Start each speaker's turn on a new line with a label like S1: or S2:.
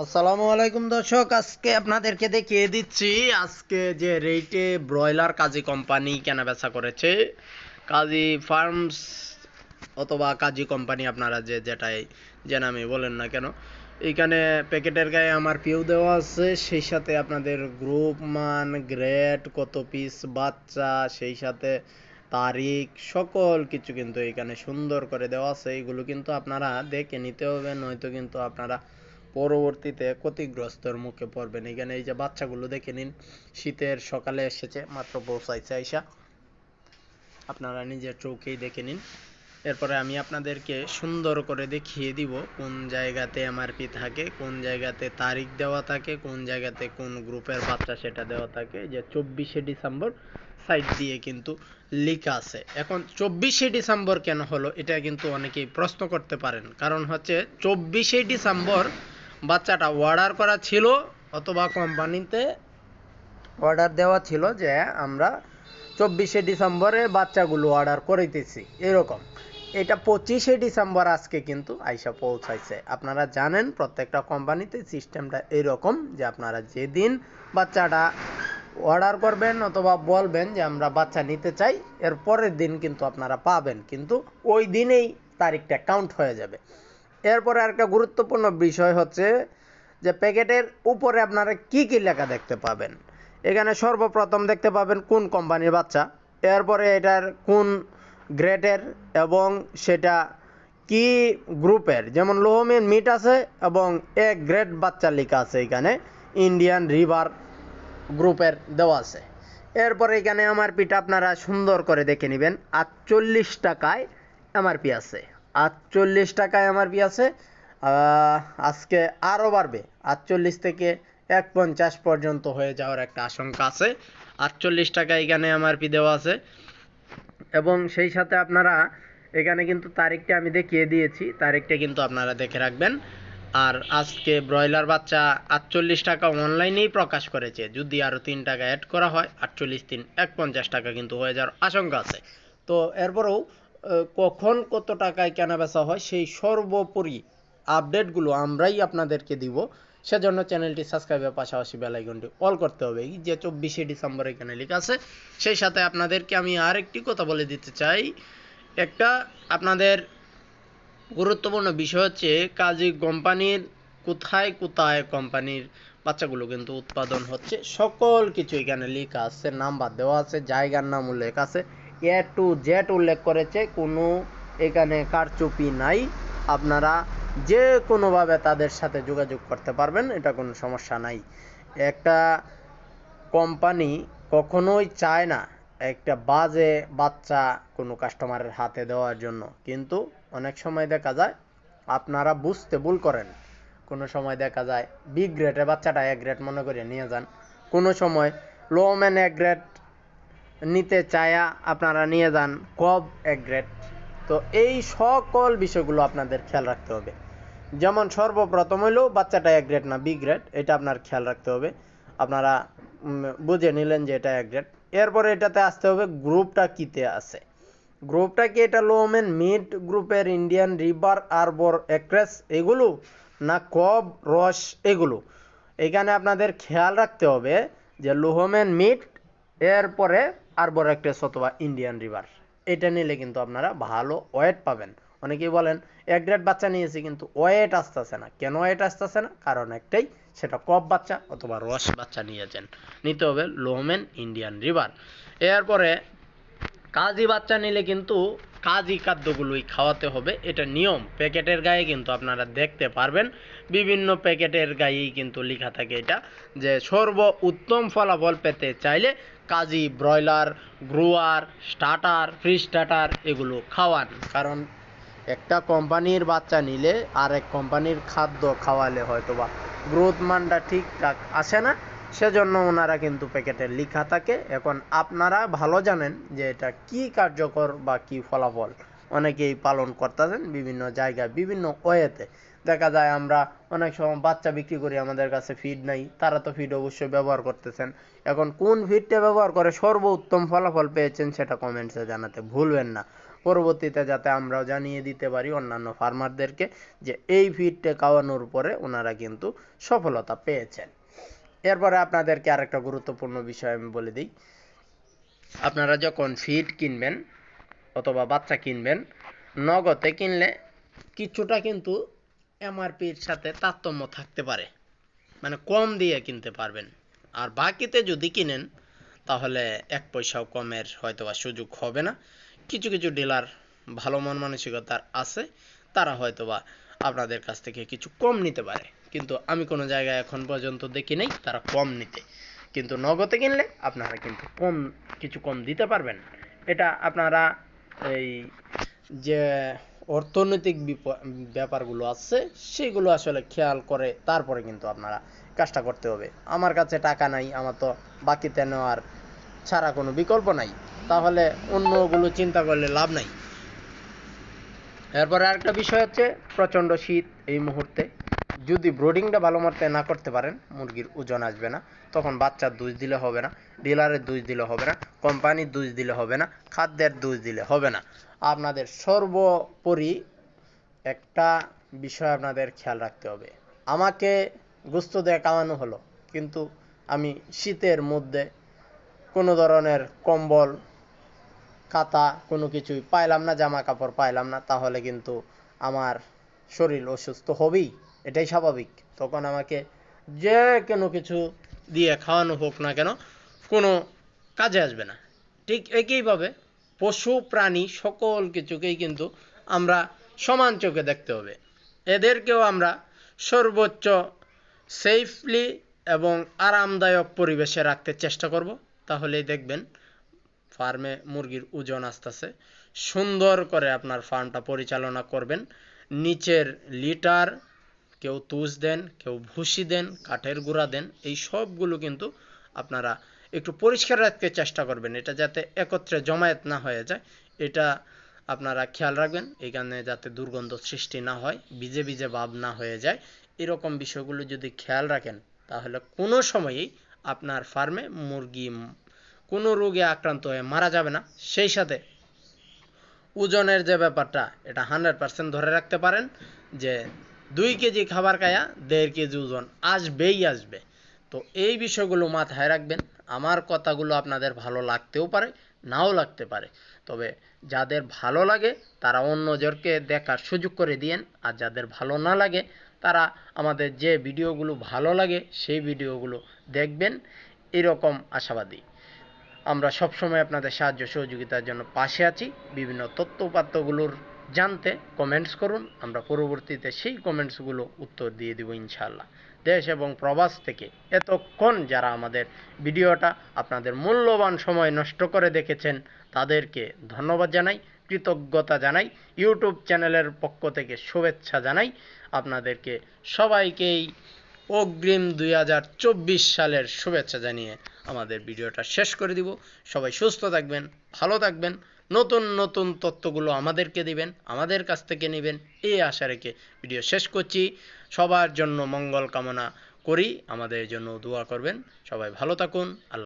S1: আসসালামু আলাইকুম দর্শক, আজকে আপনাদেরকে দেখিয়ে দিচ্ছি, আজকে যে রেটে ব্রয়লার কাজী কোম্পানি কেনাবেচা করেছে, কাজী ফার্মস অথবা কাজী কোম্পানি আপনারা যে যেটাই যে নামে বলেন না কেন এইখানে প্যাকেটের গায়ে আমার পিউ দেওয়া আছে, সেই সাথে আপনাদের গ্রুপ মান, গ্রেড, কত পিস বাচ্চা, সেই সাথে তারিখ, সকল কিছু কিন্তু এখানে সুন্দর করে দেওয়া আছে, এগুলো কিন্তু আপনারা দেখে নিতে হবে, নয়তো কিন্তু আপনারা পরবর্তীতে ক্ষতিগ্রস্তর মুখে পড়বেন। এখানে এই যে বাচ্চাগুলো দেখে নিন, শীতের সকালে এসেছে, মাত্র পৌঁছাইছে আইসা। আপনারা নিজের চৌকেই দেখে নিন। এরপরে আমি আপনাদেরকে সুন্দর করে দেখিয়ে দিব কোন জায়গাতে এমআরপি থাকে, কোন জায়গাতে তারিখ দেওয়া থাকে, কোন জায়গাতে কোন গ্রুপের বাচ্চা সেটা দেওয়া থাকে। যে চব্বিশে ডিসেম্বর সাইড দিয়ে কিন্তু লেখা আছে। এখন চব্বিশে ডিসেম্বর কেন হলো, এটা কিন্তু অনেকেই প্রশ্ন করতে পারেন। কারণ হচ্ছে চব্বিশে ডিসেম্বর বাচ্চাটা অর্ডার করা ছিল অথবা কোম্পানিতে অর্ডার দেওয়া ছিল যে আমরা চব্বিশে ডিসেম্বরে বাচ্চাগুলো অর্ডার করিতেছি। এরকম। এটা পঁচিশে ডিসেম্বর আজকে কিন্তু আইসা পৌঁছাইছে। আপনারা জানেন প্রত্যেকটা কোম্পানিতে সিস্টেমটা এরকম যে আপনারা যেদিন বাচ্চাটা অর্ডার করবেন অথবা বলবেন যে আমরা বাচ্চা নিতে চাই, এর পরের দিন কিন্তু আপনারা পাবেন। কিন্তু ওই দিনেই তারিখটা কাউন্ট হয়ে যাবে। এরপরে আরেকটা গুরুত্বপূর্ণ বিষয় হচ্ছে যে প্যাকেটের উপরে আপনারা কি কি লেখা দেখতে পাবেন? এখানে সর্বপ্রথম দেখতে পাবেন কোন কোম্পানির বাচ্চা, এরপরে এটার কোন গ্রেডের এবং সেটা কি গ্রুপের, যেমন লোহমিন মিট আছে এবং এ গ্রেড বাচ্চা লেখা আছে এখানে, ইন্ডিয়ান রিভার গ্রুপের দেওয়া আছে। এরপরে এখানে এমআরপিটা আপনারা সুন্দর করে দেখে নেবেন, আটচল্লিশ টাকায় এমআরপি আছে। আটচল্লিশ টাকায় এমআরপি আছে। আজকে আরও বাড়বে। আটচল্লিশ থেকে এক পঞ্চাশ পর্যন্ত হয়ে যাওয়ার একটা আশঙ্কা আছে। আটচল্লিশ টাকা এখানে এমআরপি দেওয়া আছে। এবং সেই সাথে আপনারা এখানে কিন্তু তারিখটা আমি দেখিয়ে দিয়েছি। তারিখটা কিন্তু আপনারা দেখে রাখবেন। আর আজকে ব্রয়লার বাচ্চা আটচল্লিশ টাকা অনলাইনেই প্রকাশ করেছে। যদি আরও তিন টাকা অ্যাড করা হয়, আটচল্লিশ তিন এক পঞ্চাশ টাকা কিন্তু হয়ে যাওয়ার আশঙ্কা আছে। তো এরপরেও কখন কত টাকায় কেনা বেচা হয় সেই সর্বোপরি আপডেটগুলো আমরাই আপনাদেরকে দিব। সেজন্য চ্যানেলটি সাবস্ক্রাইবের পাশাপাশি বেল আইকনটি অল করতে হবে। যে চব্বিশে ডিসেম্বর এখানে লেখা আছে, সেই সাথে আপনাদেরকে আমি আর একটি কথা বলে দিতে চাই। একটা আপনাদের গুরুত্বপূর্ণ বিষয় হচ্ছে, কাজী কোম্পানির কোথায় কোথায় কোম্পানির বাচ্চাগুলো কিন্তু উৎপাদন হচ্ছে, সকল কিছু এখানে লেখা আছে, নাম্বার দেওয়া আছে, জায়গার নাম উল্লেখ আছে। এ টু জেড উল্লেখ করেছে, কোনো এখানে কারচুপি নাই। আপনারা যে কোনোভাবে তাদের সাথে যোগাযোগ করতে পারবেন, এটা কোনো সমস্যা নাই। একটা কোম্পানি কখনোই চায় না একটা বাজে বাচ্চা কোনো কাস্টমারের হাতে দেওয়ার জন্য। কিন্তু অনেক সময় দেখা যায়, আপনারা বুঝতে ভুল করেন। কোনো সময় দেখা যায় বি গ্রেডের বাচ্চাটা এক গ্রেড মনে করে নিয়ে যান। কোনো সময় লো ম্যান এক গ্রেড নিতে চায়া আপনারা নিয়ে যান কব এক গ্রেড। তো এই সকল বিষয়গুলো আপনাদের খেয়াল রাখতে হবে। যেমন সর্বপ্রথম হইলেও বাচ্চাটা এক গ্রেড না বি গ্রেড, এটা আপনার খেয়াল রাখতে হবে। আপনারা বুঝে নিলেন যে এটা এক গ্রেড। এরপরে এটাতে আসতে হবে গ্রুপটা কিতে আছে। গ্রুপটা কি এটা লোমেন মিড গ্রুপের, ইন্ডিয়ান, রিভার, আরবর, এক্রেস, এগুলো না কব, রস, এগুলো? এখানে আপনাদের খেয়াল রাখতে হবে যে লোহমেন, মিট, এরপরে আরবর একটা অথবা ইন্ডিয়ান রিভার এটা নিলে কিন্তু আপনারা ভালো ওয়েট পাবেন। অনেকেই বলেন, এক গ্রেড বাচ্চা নিয়েছি কিন্তু ওয়েট আসতেছে না। কেন ওয়েট আসতেছে না? কারণ একটাই, সেটা কপ বাচ্চা অথবা রস বাচ্চা নিয়েছেন। নিতে হবে লোমেন ইন্ডিয়ান রিভার এরপরে কাজী বাচ্চা নিলে কিন্তু কাজী খাদ্যগুলোই খাওয়াতে হবে, এটা নিয়ম। প্যাকেটের গায়ে কিন্তু আপনারা দেখতে পারবেন, বিভিন্ন প্যাকেটের গায়েই কিন্তু লেখা থাকে এটা, যে সর্ব উত্তম ফলাফল পেতে চাইলে Kazi broiler, grower, starter pre starter এগুলো খাওয়ান। কারণ একটা কোম্পানির বাচ্চা নিলে আর এক কোম্পানির খাদ্য খাওয়ালে হয়তো বা গ্রোথ মানটা ঠিকঠাক আসে না সেজন্য ওনারা কিন্তু প্যাকেটে লেখা থাকে। এখন আপনারা ভালো জানেন যে এটা কি কার্যকর বা কি ফলাফল। অনেকেই পালন করতেছেন বিভিন্ন জায়গায়, বিভিন্ন ওয়েতে। দেখা যায় আমরা অনেক সময় বাচ্চা বিক্রি করি, আমাদের কাছে ফিড নাই, তারা তো ফিড অবশ্যই ব্যবহার করতেছেন। এখন কোন ফিডটা ব্যবহার করে সর্বোত্তম ফলাফল পেয়েছেন সেটা কমেন্টসে জানাতে ভুলবেন না। পরবর্তীতে যাতে আমরাও জানিয়ে দিতে পারি অন্যান্য ফার্মারদেরকে যে এই ফিডটা খাওয়ানোর পরে ওনারা কিন্তু সফলতা পেয়েছেন। এরপরে আপনাদেরকে আরেকটা গুরুত্বপূর্ণ বিষয় আমি বলে দিই। আপনারা যখন ফিড কিনবেন অথবা বাচ্চা কিনবেন, নগদে কিনলে কিছুটা কিন্তু এমআরপির সাথে তারতম্য থাকতে পারে। মানে কম দিয়ে কিনতে পারবেন। আর বাকিতে যদি কিনেন, তাহলে এক পয়সাও কমের হয়তো বা সুযোগ হবে না। কিছু কিছু ডিলার ভালো মন মানসিকতার আছে, তারা হয়তোবা আপনাদের কাছ থেকে কিছু কম নিতে পারে। কিন্তু আমি কোনো জায়গায় এখন পর্যন্ত দেখি নাই তারা কম নিতে। কিন্তু নগদে কিনলে আপনারা কিন্তু কম, কিছু কম দিতে পারবেন। এটা আপনারা এই যে অর্থনৈতিক ব্যাপারগুলো আছে, সেগুলো আসলে খেয়াল করে তারপরে কিন্তু আপনারা কাজটা করতে হবে। আমার কাছে টাকা নাই, আমার তো বাকিতে নেওয়ার ছাড়া কোনো বিকল্প নাই। তাহলে অন্যগুলো চিন্তা করলে লাভ নাই। এরপরে আরেকটা বিষয় হচ্ছে প্রচণ্ড শীত এই মুহূর্তে। যদি ব্রোডিংটা ভালো মতে না করতে পারেন, মুরগির ওজন আসবে না। তখন বাচ্চার দুধ দিলে হবে না ডিলারের দুধ দিলে হবে না, কোম্পানির দুধ দিলে হবে না, খাদ্যের দুধ দিলে হবে না। আপনাদের সর্বোপরি একটা বিষয় আপনাদের খেয়াল রাখতে হবে। আমাকে গুস্ত দিয়ে কামানো হলো, কিন্তু আমি শীতের মধ্যে কোনো ধরনের কম্বল, খাতা কোনো কিছুই পাইলাম না জামা কাপড় পাইলাম না, তাহলে কিন্তু আমার শরীর অসুস্থ হবেই। এটাই স্বাভাবিক। তখন আমাকে যে কোনো কিছু দিয়ে খাওয়ানো হোক না কেন, কোনো কাজে আসবে না। ঠিক একইভাবে পশু, প্রাণী সকল কিছুকেই কিন্তু আমরা সমান চোখে দেখতে হবে। এদেরকেও আমরা সর্বোচ্চ সেফলি এবং আরামদায়ক পরিবেশে রাখতে চেষ্টা করব। তাহলেই দেখবেন ফার্মে মুরগির ওজন আসতেছে। সুন্দর করে আপনার ফার্মটা পরিচালনা করবেন। নিচের লিটার কেউ তুষ দেন, কেউ ভুসি দেন, কাঠের গুঁড়া দেন, এই সবগুলো কিন্তু আপনারা একটু পরিষ্কার রাখতে চেষ্টা করবেন। এটা যাতে একত্রে জমায়েত না হয়ে যায়, এটা আপনারা খেয়াল রাখবেন। এখানে যাতে দুর্গন্ধ সৃষ্টি না হয়, ভিজে ভিজে ভাব না হয়ে যায়। এরকম বিষয়গুলো যদি খেয়াল রাখেন, তাহলে কোনো সময়েই আপনার ফার্মে মুরগি কোনো রোগে আক্রান্ত হয়ে মারা যাবে না। সেই সাথে ওজনের যে ব্যাপারটা, এটা হান্ড্রেড পার্সেন্ট ধরে রাখতে পারেন যে দুই কেজি খাবার খায়া দেড় কেজি ওজন আসবেই আসবে। তো এই বিষয়গুলো মাথায় রাখবেন। আমার কথাগুলো আপনাদের ভালো লাগতেও পারে, নাও লাগতে পারে। তবে যাদের ভালো লাগে, তারা অন্যজনকে দেখার সুযোগ করে দিয়েন। আর যাদের ভালো না লাগে, তারা আমাদের যে ভিডিওগুলো ভালো লাগে, সেই ভিডিওগুলো দেখবেন। এরকম আশাবাদী। আমরা সবসময় আপনাদের সাহায্য সহযোগিতার জন্য পাশে আছি। বিভিন্ন তথ্যপাত্রগুলোর জানতে কমেন্টস করুন, আমরা পরবর্তীতে সেই কমেন্টসগুলো উত্তর দিয়ে দিব ইনশাল্লাহ দেশ এবং প্রবাস থেকে এতক্ষণ যারা আমাদের ভিডিওটা আপনাদের মূল্যবান সময় নষ্ট করে দেখেছেন, তাদেরকে ধন্যবাদ জানাই, কৃতজ্ঞতা জানাই, ইউটিউব চ্যানেলের পক্ষ থেকে শুভেচ্ছা জানাই। আপনাদেরকে সবাইকেই অগ্রিম দুই হাজার চব্বিশ সালের শুভেচ্ছা জানিয়ে আমাদের ভিডিওটা শেষ করে দিব। সবাই সুস্থ থাকবেন, ভালো থাকবেন, নতুন নতুন তথ্যগুলো আমাদেরকে দিবেন, আমাদের কাছ থেকে নেবেন, এই আশা রেখে ভিডিও শেষ করছি। সবার জন্য মঙ্গল কামনা করি, আমাদের জন্য দোয়া করবেন। সবাই ভালো থাকুন, আল্লাহ